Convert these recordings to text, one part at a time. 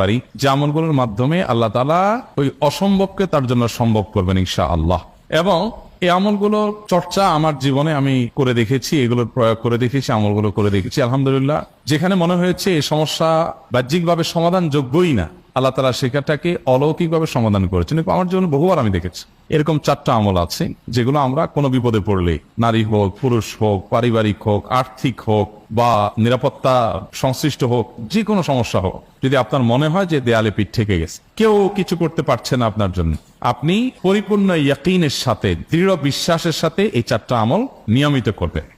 পারি, যে আমলগুলোর মাধ্যমে আল্লাহ তালা ওই অসম্ভবকে তার জন্য সম্ভব করবেন ইনশা আল্লাহ এবং এই আমলগুলো চর্চা আমার জীবনে আমি করে দেখেছি এগুলোর প্রয়োগ করে দেখেছি, আমলগুলো করে দেখেছি। আলহামদুলিল্লাহ, যেখানে মনে হয়েছে এই সমস্যা বাহ্যিকভাবে সমাধান যোগ্যই না। আল্লাহ তালা সেখানটাকে অলৌকিকভাবে সমাধান করেছেন। এবং আমার জীবনে বহুবার আমি দেখেছি। এরকম চারটা আমল আছে, যেগুলো আমরা কোনো বিপদে পড়লে, নারী হোক, পুরুষ হোক, পারিবারিক হোক, আর্থিক হোক বা নিরাপত্তা সংশ্লিষ্ট হোক যে কোনো সমস্যা হোক, যদি আপনার মনে হয় যে দেয়ালে পিঠ থেকে গেছে, কেউ কিছু করতে পারছে না আপনার জন্য, আপনি পরিপূর্ণ ইয়াকিনের সাথে, দৃঢ় বিশ্বাসের সাথে এই চারটা আমল নিয়মিত করবেন।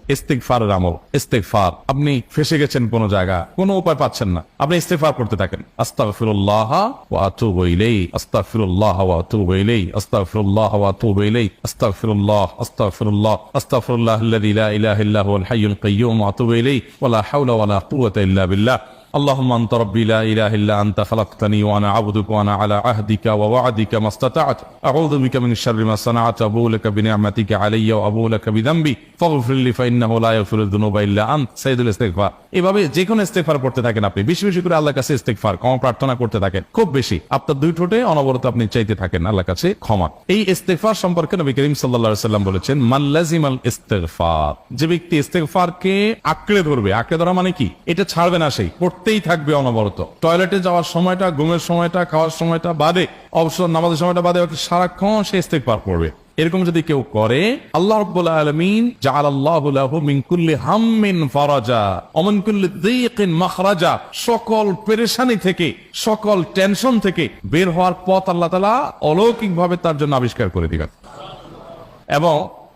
ইস্তেকফারের আমল ইস্তেকফার আপনি ফেসে গেছেন কোন জায়গা কোনো উপায় পাচ্ছেন না। আপনি ইস্তেকফার করতে থাকেন। আস্তাগফিরুল্লাহ ওয়া আতুবু ইলাইহি اللهم انت ربي لا اله الا انت خلقتني وانا عبدك وانا على عهدك ووعدك ما استطعت اعوذ بك من شر ما صنعت ابو لك بنعمتك علي وابو لك بذنبي فاغفر لي فانه لا يغفر الذنوب الا انت سيد الاستغفار এভাবে যে কোনো ইস্তেগফার করতে থাকেন আপনি বেশি বেশি করে আল্লাহর কাছে ইস্তেগফার ক্ষমা প্রার্থনা করতে থাকেন খুব বেশি আপনার দুই ঠোঁটে অনবরত আপনি চাইতে থাকেন আল্লাহর কাছে ক্ষমা এই ইস্তেগফার সম্পর্কে নবী করিম সাল্লাল্লাহু আলাইহি সাল্লাম বলেছেন মাল্লাজিমাল ইস্তেগফার যে ব্যক্তি ইস্তেগফারকে আঁকড়ে ধরবে আঁকড়ে ধরা মানে কি এটা ছাড়বে না সেই পড়তেই থাকবে অনবরত। টয়লেটে যাওয়ার সময়টা, ঘুমের সময়টা, খাওয়ার সময়টা বাদে, অবসর নামাজের সময়টা বাদে সারাক্ষণ সে ইস্তেক পার পড়বে। এরকম যদি কেউ করে, আল্লাহ রাব্বুল আলামিন জাআলাল্লাহু লাহু মিন কুল্লি হাম্মিন ফারাজা, ওয়া মিন কুল্লি দীকিন মাখরাজা, সকল পেরেশানি থেকে, সকল টেনশন থেকে বের হওয়ার পথ আল্লাহ তাআলা অলৌকিকভাবে তার জন্য আবিষ্কার করে দিবেন। এবং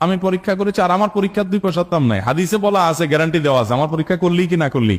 আমি পরীক্ষা করেছি আর আমার পরীক্ষার দুই পয়সার দাম নাই। হাদিসে বলা আছে গ্যারান্টি দেওয়া আছে। আমার পরীক্ষা করলি কি না করলি?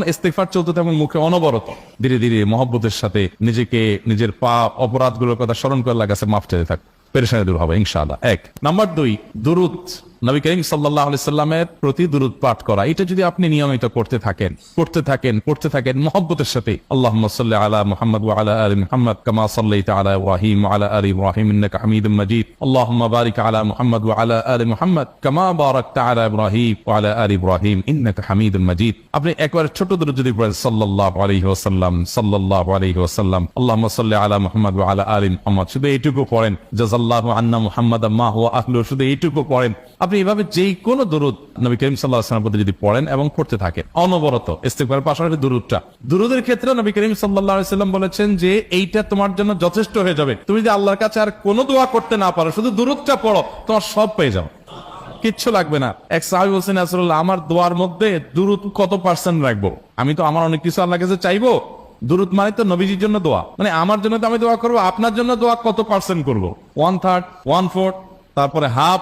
ইস্তেগফার চলতে তেমন মুখে অনবরত। ধীরে ধীরে মহব্বতের সাথে নিজেকে, নিজের পাপ অপরাধগুলোর কথা স্মরণ করে লাগাছে মাফ চাইতে থাক। পেরেশানি দূর হবে, ইনশাআল্লাহ। এক, নাম্বার দুই, দুরুদ। নবী করিম সাল্লাহ সাল্লামের প্রতি দুরুদ পাঠ করা। এটা যদি আপনি নিয়মিত করতে থাকেন করতে থাকেন করতে থাকেন, মহব্বতের সাথে আল্লাহ মুহাম্মদ আলা মুহাম্মদ কামা সাল্লাইতা আলা ইব্রাহিম ওয়া আলা ইন্নাকা হামিদুম মাজিদ। আল্লাহুম্মা বারিক মুহাম্মদ আলা মুহাম্মদ কামা ইব্রাহিম আলা ইব্রাহিম হামিদুম মাজিদ। আপনি একবার ছোট দুরুদ যদি পড়েন, সাল্লাল্লাহু আলাইহি ওয়াসাল্লাম, সাল্লাল্লাহু আলাইহি ওয়াসাল্লাম, আল্লাহুম্মা সাল্লি আলা মুহাম্মদ আলা আলি মুহাম্মদ, শুধু এইটুকু পড়েন। জাযাল্লাহু আন্না মুহাম্মাদাম মা হুয়া আহলু শুধু এইটুকু পড়েন। আপনি এইভাবে যে কোনো দরুদ নবী করিম সাল্লাহ আসলামের প্রতি যদি পড়েন এবং পড়তে থাকেন, অনবরত ইস্তেকবারের পাশাপাশি দুরুদটা। দুরুদের ক্ষেত্রে নবী করিম সাল্লাহ সাল্লাম বলেছেন যে এইটা তোমার জন্য যথেষ্ট হয়ে যাবে। তুমি যদি আল্লাহর কাছে আর কোনো দোয়া করতে না পারো, শুধু দুরুদটা পড়ো, তোমার সব পেয়ে যাও। কিচ্ছু লাগবে না। এক সাহাবি বলছেন আসলে আমার দোয়ার মধ্যে দুরুদ কত পার্সেন্ট রাখব? আমি তো, আমার অনেক কিছু আল্লাহ কাছে চাইব। দুরুদ মানে তো নবীজির জন্য দোয়া। মানে আমার জন্য তো আমি দোয়া করব, আপনার জন্য দোয়া কত পার্সেন্ট করব? ওয়ান থার্ড ওয়ান ফোর্থ তারপরে হাফ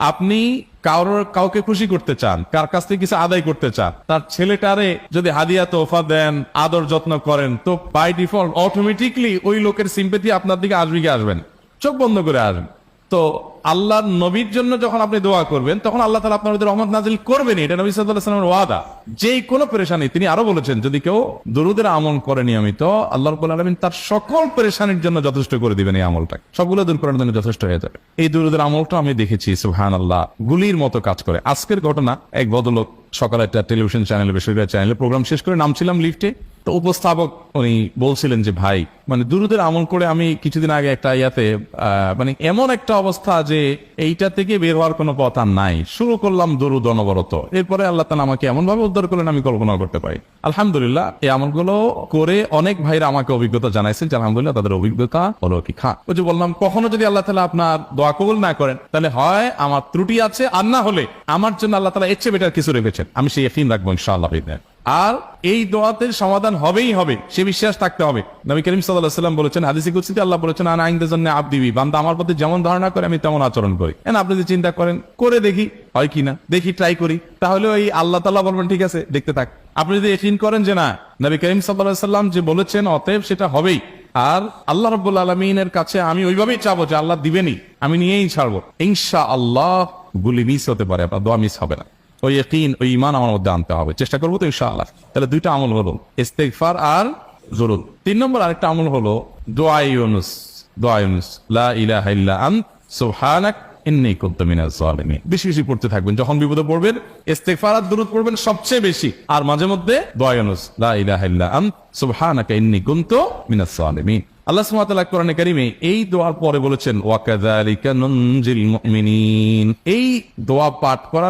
আপনি কারোর কাউকে খুশি করতে চান, কার কাছ থেকে কিছু আদায় করতে চান, তার ছেলেটারে যদি হাদিয়া তোফা দেন, আদর যত্ন করেন, তো বাই ডিফল্ট অটোমেটিকলি ওই লোকের সিম্পেথি আপনার দিকে আসবে আসবেন চোখ বন্ধ করে আসবেন তো আল্লাহর নবীর জন্য যখন আপনি দোয়া করবেন, তখন আল্লাহ তালা আপনার রহমত নাজিল করবেন এটা নবী সাল্লামের ওয়াদা। যে কোনো পেরেশানি তিনি আরও বলেছেন, যদি কেউ দরুদের আমল করে নিয়মিত, আল্লাহ আলমিন তার সকল পেরেশানির জন্য যথেষ্ট করে দিবেন এই আমলটা। সবগুলো দূর করার জন্য যথেষ্ট হয়ে যাবে। এই দরুদের আমলটা আমি দেখেছি সুহান আল্লাহ গুলির মতো কাজ করে। আজকের ঘটনা, এক বদলোক সকালে একটা টেলিভিশন চ্যানেলে, বেসরকারি চ্যানেলে প্রোগ্রাম শেষ করে নামছিলাম লিফটে। তো উপস্থাপক উনি বলছিলেন যে, ভাই মানে দুরুদের আমল করে আমি কিছুদিন আগে একটা ইয়াতে মানে এমন একটা অবস্থা যে এইটা থেকে বের হওয়ার কোনো পথ আর নাই। শুরু করলাম দরুদ অনবরত। এরপরে আল্লাহ তালা আমাকে এমন ভাবে উদ্ধার করলেন, আমি কল্পনা করতে পারি। আলহামদুলিল্লাহ, এই আমলগুলো করে অনেক ভাইরা আমাকে অভিজ্ঞতা জানাইছেন যে, আলহামদুলিল্লাহ, তাদের অভিজ্ঞতা হলো কি খা ওই যে বললাম, কখনো যদি আল্লাহ তালা আপনার দোয়া কবুল না করেন, তাহলে হয় আমার ত্রুটি আছে, আর না হলে আমার জন্য আল্লাহ তালা এর চেয়ে বেটার কিছু রেখেছেন। আমি সেই এফিন রাখব ইনশাআল্লাহ। আর এই দোয়াতে সমাধান হবেই হবে, সে বিশ্বাস থাকতে হবে। নবী করিম সাল্লাম বলেছেন, হাদিসি কুৎসিতে আল্লাহ বলেছেন, আনা আইনদের জন্য আপ দিবি বান্দা আমার প্রতি যেমন ধারণা করে, আমি তেমন আচরণ করি। এন, আপনি যদি চিন্তা করেন, করে দেখি, হয় কিনা দেখি ট্রাই করি। তাহলে ওই আল্লাহ তাল্লাহ বলবেন, ঠিক আছে, দেখতে থাক। আপনি যদি এফিন করেন যে না, নবী করিম সাল্লাহ সাল্লাম যে বলেছেন, অতএব সেটা হবেই। আর আল্লাহ রব্বুল আলমিনের কাছে আমি ওইভাবেই চাবো যে আল্লাহ দিবেনি আমি নিয়েই ছাড়বো। ইনশা আল্লাহ গুলি মিস হতে পারে, আপনার দোয়া মিস হবে না। ওই ইকিন ওই ইমান আমার মধ্যে আনতে হবে। চেষ্টা করব তো ইনশাআল্লাহ। তাহলে দুইটা আমল হলো। ইস্তেকফার আর জরুর তিন নম্বর আরেকটা আমল হলো, দোয়া ইউনুস। দোয়া ইউনুস। লা ইলাহা ইল্লা আন, সুবহানাক বেশি বেশি পড়তে থাকবেন। যখন বিপদে পড়বেন আর পড়বেন সবচেয়ে বেশি। আর মাঝে মধ্যে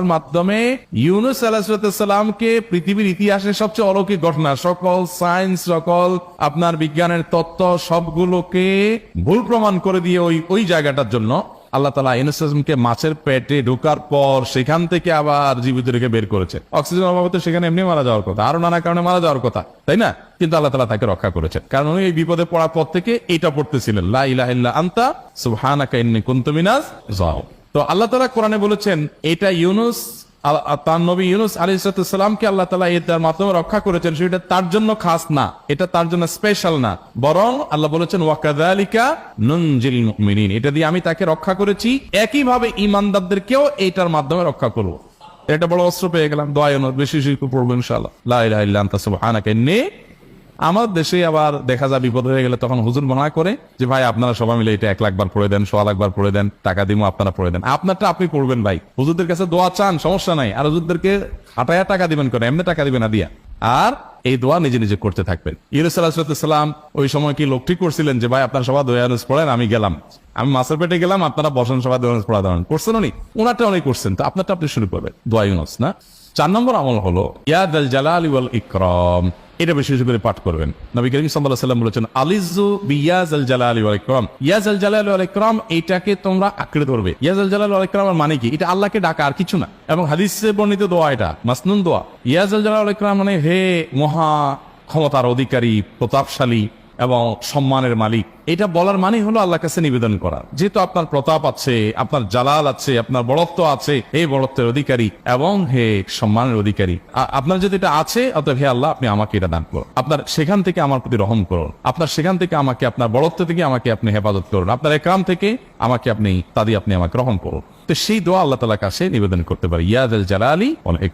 মাধ্যমে ইউনুস আলাইহিস পৃথিবীর ইতিহাসের সবচেয়ে অলৌকিক ঘটনা, সকল সায়েন্স, সকল আপনার বিজ্ঞানের তত্ত্ব, সবগুলোকে ভুল প্রমাণ করে দিয়ে ওই ওই জায়গাটার জন্য আল্লাহ তালা ইউনুসকে মাছের পেটে ঢোকার পর সেখান থেকে আবার জীবিত রেখে বের করেছে। অক্সিজেন অভাবে সেখানে এমনি মারা যাওয়ার কথা আরও নানা কারণে মারা যাওয়ার কথা, তাই না? কিন্তু আল্লাহ তালা তাকে রক্ষা করেছেন। কারণ উনি এই বিপদে পড়ার পর থেকে এটা পড়তেছিলেন লাইলা আন্তা সুহানা ইন্নী কুন্তমিনাজ যাও তো আল্লাহ তালা কোরআনে বলেছেন, এটা ইউনুস তার নবী ইউনুস আলী সালামকে আল্লাহ তালা এটার মাধ্যমে রক্ষা করেছেন, সেটা তার জন্য খাস না, এটা তার জন্য স্পেশাল না। বরং আল্লাহ বলেছেন ওয়াকাদালিকা নুনজিল এটা দিয়ে আমি তাকে রক্ষা করেছি একই ভাবে ইমানদারদেরকেও এটার মাধ্যমে রক্ষা করব। এটা বড় অস্ত্র পেয়ে গেলাম, দোয়া বেশি পড়ব ইনশাল্লাহ লা ইলাহা ইল্লা আনতা, সুবহানাকা, ইন্নী আমার দেশে আবার দেখা যায় বিপদ হয়ে গেলে তখন হুজুর মনে করে যে, ভাই, আপনারা সবাই মিলে এটা এক লাখ বার পড়ে দেন সোয়া লাখ বার পড়ে দেন, টাকা দিমো, আপনারা পড়ে দেন। আপনারটা আপনি পড়বেন ভাই। হুজুরদের কাছে দোয়া চান, সমস্যা নাই। আর হুজুরদেরকে হাটায়া টাকা দিবেন করে এমনি টাকা দিবেন না দিয়া। আর এই দোয়া নিজে নিজে করতে থাকবেন। সাল্লাহাম ওই সময় কি লোক ঠিক করছিলেন যে, ভাই, আপনার সবাই দোয়া ইউনুস পড়েন, আমি গেলাম। আমি মাছের পেটে গেলাম, আপনারা বসেন, সবাই দোয়া ইউনুস পড়া দেন করছেন উনি। ওনারটা উনি করছেন। তো আপনারটা আপনি শুরু করবেন। দোয়া ইউনুস, না? চার নম্বর আমল হলো ইয়াদ জালাল ইকরাম। এটা বেশি বেশি করে পাঠ করবেন। নবী করিম আলাইহি সাল্লাম বলেছেন আলিজু বিয়াজ আল জালা আলী আলাইক্রম ইয়াজ আল জালা আলী আলাইক্রম তোমরা আঁকড়ে ধরবে। ইয়াজ আল জালা ওয়াল ইকরাম মানে কি? এটা আল্লাহকে ডাকা আর কিছু না। এবং হাদিসে বর্ণিত দোয়া এটা, মাসনুন দোয়া। ইয়াজ আল জালা আলাইক্রম মানে হে মহা ক্ষমতার অধিকারী, প্রতাপশালী এবং সম্মানের মালিক। এটা বলার মানে হলো আল্লাহ কাছে নিবেদন করা। যেহেতু আপনার প্রতাপ আছে, আপনার জালাল আছে, আপনার বড়ত্ব আছে এই বড়ত্বের অধিকারী এবং হে সম্মানের অধিকারী। আপনার যদি এটা আছে, অতএব হে আল্লাহ, আপনি আমাকে এটা দান করুন। আপনার সেখান থেকে আমার প্রতি রহম করুন। আপনার সেখান থেকে আমাকে, আপনার বড়ত্ব থেকে আমাকে আপনি হেফাজত করুন। আপনার একরাম থেকে আমাকে আপনি তা দিয়ে আপনি আমাকে রহম করুন। তো সেই দোয়া আল্লাহ তালা কাছে নিবেদন করতে পারে। ইয়াদ জালালি অনেক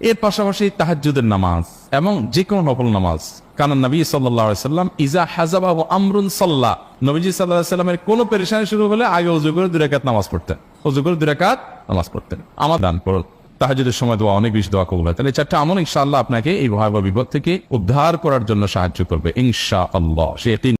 এর পাশাপাশি তাহাজ্জুদের নামাজ এবং যে কোনো নফল নামাজ। নবী সাল্লাম ইজা আমরুন সাল্লাহ নবীজি সাল্লাহ সাল্লামের কোনো পেরেশানি শুরু হলে আগে করে দুরাকাত নামাজ পড়তেন। করে দুরাকাত নামাজ পড়তেন। আমার দান তাহাজুদের সময় দোয়া, অনেক বেশি দোয়া কবুল হয়। তাহলে চারটা আমল ইনশাআল্লাহ আপনাকে এই ভয়াবহ বিপদ থেকে উদ্ধার করার জন্য সাহায্য করবে। ইনশা আল্লাহ সে